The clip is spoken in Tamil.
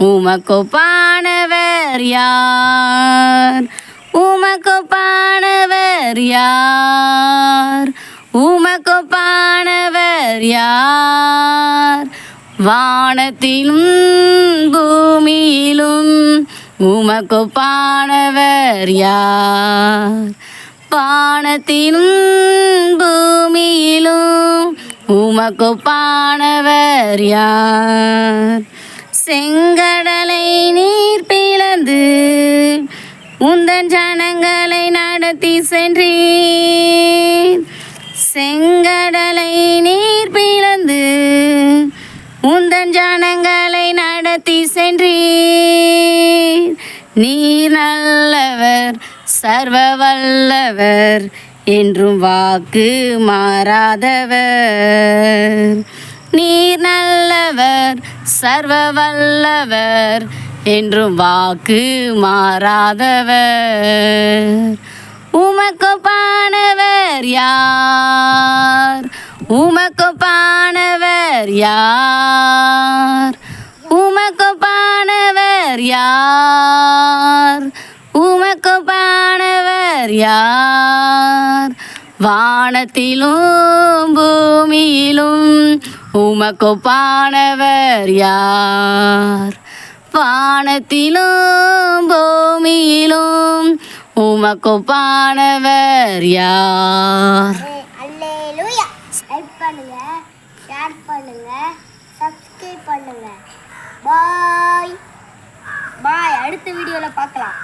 உமக்கொப்பானவர் யார்? உமக்கொப்பானவர் யார்? உமக்கொப்பானவர் யார்? வானத்திலும் பூமியிலும் உமக்கொப்பானவர் யார்? வானத்திலும் பூமியிலும் உமக்கொப்பானவர் யார்? செங்கடலை நீர் பிளந்து உந்தன் ஜனங்களை நடத்தி சென்றீர். செங்கடலை நீர் பிளந்து உந்தன் ஜனங்களை நடத்தி சென்றீர். நீர் நல்லவர் சர்வ வல்லவர் என்றும் வாக்கு மாறாதவர். நீர் நல்லவர் சர்வ வல்லவர் என்றும் வாக்கு மாறாதவர். உமக்கொப்பானவர் யார்? உமக்கொப்பானவர் யார்? உமக்கொப்பானவர் யார்? உமக்கொப்பானவர் யார்? வானத்திலும் பூமியிலும் உமக்கொப்பானவர் யார்? வானத்திலும் பூமியிலும் உமக்கொப்பானவர் யார்? லைக் பண்ணுங்க ஷேர் பண்ணுங்க சப்ஸ்கிரைப் பண்ணுங்க. பாய் பாய் அடுத்த வீடியோவில் பார்க்கலாம்.